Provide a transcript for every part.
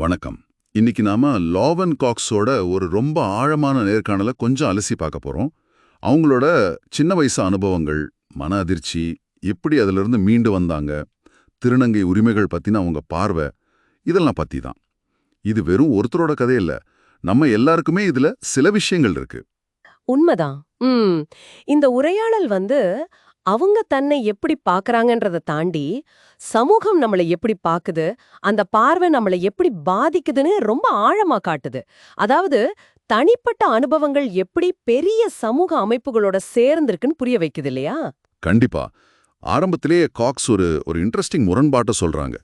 வணக்கம். இன்னைக்கு நாம லாவன் காக்ஸோட ஒரு ரொம்ப ஆழமான நேர்காணலை கொஞ்சம் அலசி பார்க்க போறோம். அவங்களோட சின்ன வயசு அனுபவங்கள் மன அதிர்ச்சி எப்படி அதிலிருந்து மீண்டு வந்தாங்க திருநங்கை உரிமைகள் பத்தின அவங்க பார்வை இதெல்லாம் பத்தி தான். இது வெறும் ஒருத்தரோட கதை இல்ல நம்ம எல்லாருக்குமே இதுல சில விஷயங்கள் இருக்கு. உண்மைதான். இந்த உரையாடல் வந்து அவங்க தன்னை எப்படி பார்க்கறாங்கன்றதை தாண்டி சமூகம் நம்மளை எப்படி பாக்குது அந்த பார்வை நம்மளை எப்படி பாதிக்குதுன்னு ரொம்ப ஆழமா காட்டுது. அதாவது தனிப்பட்ட அனுபவங்கள் எப்படி பெரிய சமூக அமைப்புகளோட சேர்ந்திருக்குன்னு புரிய வைக்குது இல்லையா? கண்டிப்பா. ஆரம்பத்திலேயே காக்ஸ் ஒரு ஒரு இன்ட்ரெஸ்டிங் முரண்பாட்டை சொல்றாங்க.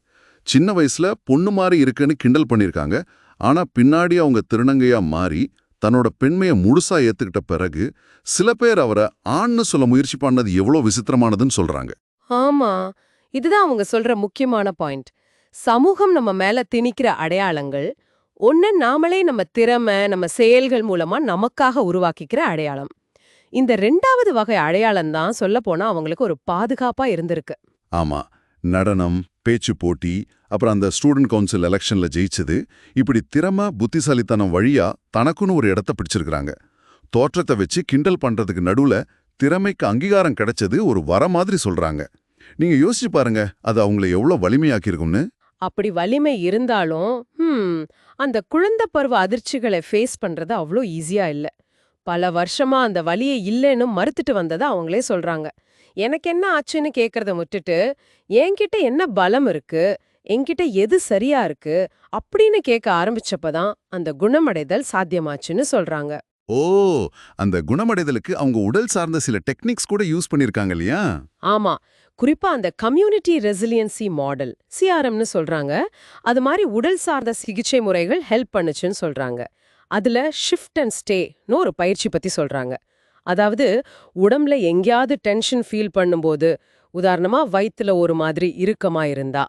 சின்ன வயசுல பொண்ணு மாதிரி இருக்குன்னு கிண்டல் பண்ணிருக்காங்க. ஆனா பின்னாடி அவங்க திருநங்கையா மாறி தன்னோட பெண்மையை முழுசா ஏத்துக்கிட்ட பிறகு சில பேர் அவரை ஆண்னு சொல்ல முயற்சி பண்ணது எவ்வளோ விசித்திரமானதுன்னு சொல்றாங்க. ஆமா இதுதான் அவங்க சொல்ற முக்கியமான பாயிண்ட். சமூகம் நம்ம மேல திணிக்கிற அடையாளங்கள் ஒண்ணு நாமளே நம்ம திறமை நம்ம செயல்கள் மூலமா நமக்காக உருவாக்கிக்கிற அடையாளம். இந்த ரெண்டாவது வகை அடையாளம் தான் சொல்ல போனா அவங்களுக்கு ஒரு பாதுகாப்பா இருந்திருக்கு. ஆமா நடனம் பேச்சு போட்டி அப்புறம் அந்த ஸ்டூடெண்ட் கவுன்சில் எலெக்ஷனில் ஜெயிச்சது. இப்படி திறமை புத்திசாலித்தனம் வழியா தனக்குன்னு ஒரு இடத்த பிடிச்சிருக்கிறாங்க. தோற்றத்தை வச்சு கிண்டல் பண்றதுக்கு நடுவுல திறமைக்கு அங்கீகாரம் கிடைச்சது ஒரு வர மாதிரி சொல்றாங்க. நீங்க யோசிச்சு பாருங்க அது அவங்கள எவ்வளோ வலிமையாக்கியிருக்கும்னு. அப்படி வலிமை இருந்தாலும் அந்த குழந்தை பருவ அதிர்ச்சிகளை ஃபேஸ் பண்றது அவ்வளோ ஈஸியா இல்ல. பல வருஷமா அந்த வலியை இல்லைன்னு மறுத்துட்டு வந்ததை அவங்களே சொல்றாங்க. எனக்கு என்ன ஆச்சுன்னு கேக்குறத விட்டுட்டு என்கிட்ட என்ன பலம் இருக்கு? என்கிட்ட எது சரியா இருக்கு? அப்படின்னு கேட்க ஆரம்பிச்சப்பதான் அந்த குணமடைதல் சாத்தியமாச்சுன்னு சொல்றாங்க. ஓ! அந்த குணமடைதலுக்கு அவங்க உடல் சார்ந்த சில டெக்னிக்ஸ் கூட யூஸ் பண்ணிருக்காங்க இல்லையா? ஆமா. குறிப்பா அந்த கம்யூனிட்டி ரெசிலியன்சி மாடல் சிஆர்எம்னு சொல்றாங்க. அது மாதிரி உடல் சார்ந்த சிகிச்சை முறைகள் ஹெல்ப் பண்ணுச்சுன்னு சொல்றாங்க. அதுல ஷிஃப்ட் அண்ட் ஸ்டேன்னு ஒரு பயிற்சி பத்தி சொல்றாங்க. அதாவது உடம்புல எங்கேயாவது டென்ஷன் ஃபீல் பண்ணும்போது உதாரணமா வயித்துல ஒரு மாதிரி இறுக்கமா இருந்தா.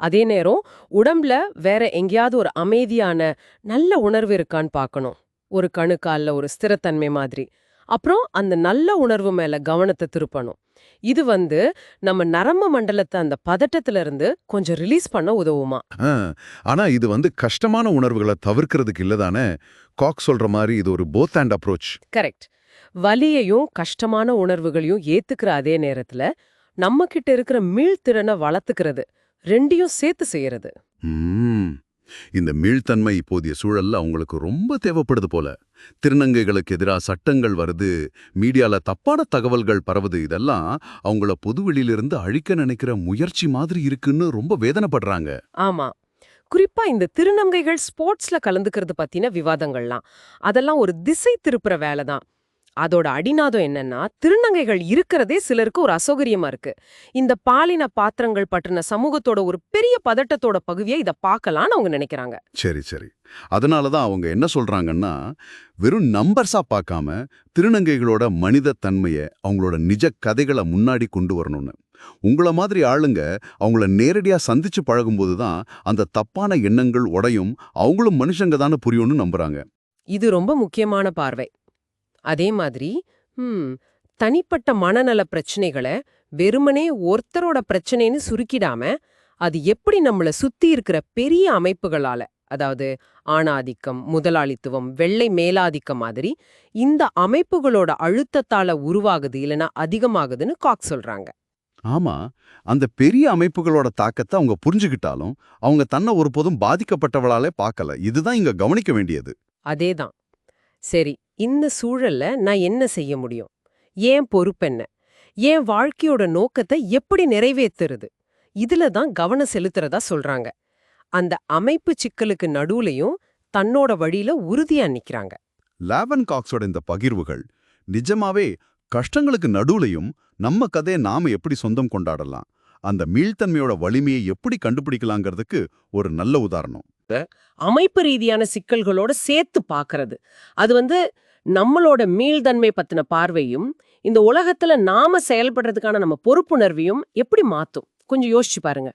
அதே நேரம் உடம்புல வேற எங்கேயாவது ஒரு அமைதியான நல்ல உணர்வு இருக்கான்னு பார்க்கணும். ஒரு கணுக்கால்ல ஒரு ஸ்திரத்தன்மை மாதிரி. அப்புறம் அந்த நல்ல உணர்வு மேல கவனத்தை திருப்பணும். இது வந்து நம்ம நரம்பு மண்டலத்தை அந்த பதட்டத்துல இருந்து கொஞ்சம் ரிலீஸ் பண்ண உதவுமா? ஆனா இது வந்து கஷ்டமான உணர்வுகளை தவிர்க்கிறதுக்கு இல்லதானே காக் சொல்ற மாதிரி இது ஒரு போத் அண்ட் அப்ரோச் கரெக்ட் வலியையும் கஷ்டமான உணர்வுகளையும் ஏத்துக்கிற அதே நேரத்துல நம்ம கிட்ட இருக்கிற மீள்திறனை வளர்த்துக்கிறது. ரெண்டையும் சேர்த்து செய்யறது. ம். இந்த மீள்தன்மை இப்போதைய சூழல்ல அவங்களுக்கு ரொம்ப தேவைப்படுது போல. திருநங்கைகளுக்கு எதிராக சட்டங்கள் வருது மீடியால தப்பான தகவல்கள் பரவுது இதெல்லாம் அவங்கள பொதுவெளியிலிருந்து அழிக்க நினைக்கிற முயற்சி மாதிரி இருக்குன்னு ரொம்ப வேதனைப்படுறாங்க. ஆமா. குறிப்பா இந்த திருநங்கைகள் ஸ்போர்ட்ஸ்ல கலந்துக்கிறது பத்தின விவாதங்கள்லாம். அதெல்லாம் ஒரு திசை திருப்புற வேலை தான் அதோட அடிநாதம் என்னன்னா திருநங்கைகள் இருக்கிறதே சிலருக்கு ஒரு அசௌகரியமா இருக்கு. இந்த பாலின பாத்திரங்கள் பற்றின சமூகத்தோட ஒரு பெரிய பதட்டத்தோட பகுதியை இத பார்க்கலாம்னு அவங்க நினைக்கிறாங்க. சரி சரி. அதனால தான் அவங்க என்ன சொல்றாங்கன்னா வெறும் நம்பர்ஸா பார்க்காம திருநங்கைகளோட மனித தன்மையை அவங்களோட நிஜ கதைகளை முன்னாடி கொண்டு வரணும்னு. உங்கள மாதிரி ஆளுங்க அவங்கள நேரடியா சந்திச்சு பழகும்போது தான் அந்த தப்பான எண்ணங்கள் உடையும் அவங்களும் மனுஷங்க தானே புரியும்னு நம்புறாங்க. இது ரொம்ப முக்கியமான பார்வை. அதே மாதிரி ம் தனிப்பட்ட மனநல பிரச்சனைகளை வெறுமனே ஒருத்தரோட பிரச்சனைன்னு சுருக்கிடாம அது எப்படி நம்மள சுத்தி இருக்கிற பெரிய அமைப்புகளால அதாவது ஆணாதிக்கம் முதலாளித்துவம் வெள்ளை மேலாதிக்கம் மாதிரி இந்த அமைப்புகளோட அழுத்தத்தால உருவாகுது இல்லனா அதிகமாகுதுன்னு காக் சொல்றாங்க. ஆமா அந்த பெரிய அமைப்புகளோட தாக்கத்தை அவங்க புரிஞ்சுக்கிட்டாலும் அவங்க தன்னை ஒருபோதும் பாதிக்கப்பட்டவளாலே பார்க்கல. இதுதான் இங்க கவனிக்க வேண்டியது. அதேதான். சரி இந்த சூழல்ல நான் என்ன செய்ய முடியும்? ஏன் பொறுப்பென்ன என் வாழ்க்கையோட நோக்கத்தை எப்படி நிறைவேத்துறது? இதுல தான் கவனம் செலுத்துறதா சொல்றாங்க. அந்த அமைப்பு சிக்கலுக்கு நடுவுலயும் தன்னோட வழியில உறுதியா நிக்கிறாங்க. லாவன் காக்ஸோட இந்த பகிர்வுகள் நிஜமாவே கஷ்டங்களுக்கு நடுவுலையும் நம்ம கதையை நாம எப்படி சொந்தம் கொண்டாடலாம்? அந்த மீள்தன்மையோட வலிமையை எப்படி கண்டுபிடிக்கலாங்கிறதுக்கு ஒரு நல்ல உதாரணம். அமைப்பு ரீதியான சிக்கல்களோட சேர்த்து பார்க்கறது. அது வந்து நம்மளோட மீள்தன்மை பத்தின பார்வையும் இந்த உலகத்துல நாம செயல்படுறதுக்கான நம்ம பொறுப்புணர்வையும் எப்படி மாத்தும்? கொஞ்சம் யோசிச்சு பாருங்க.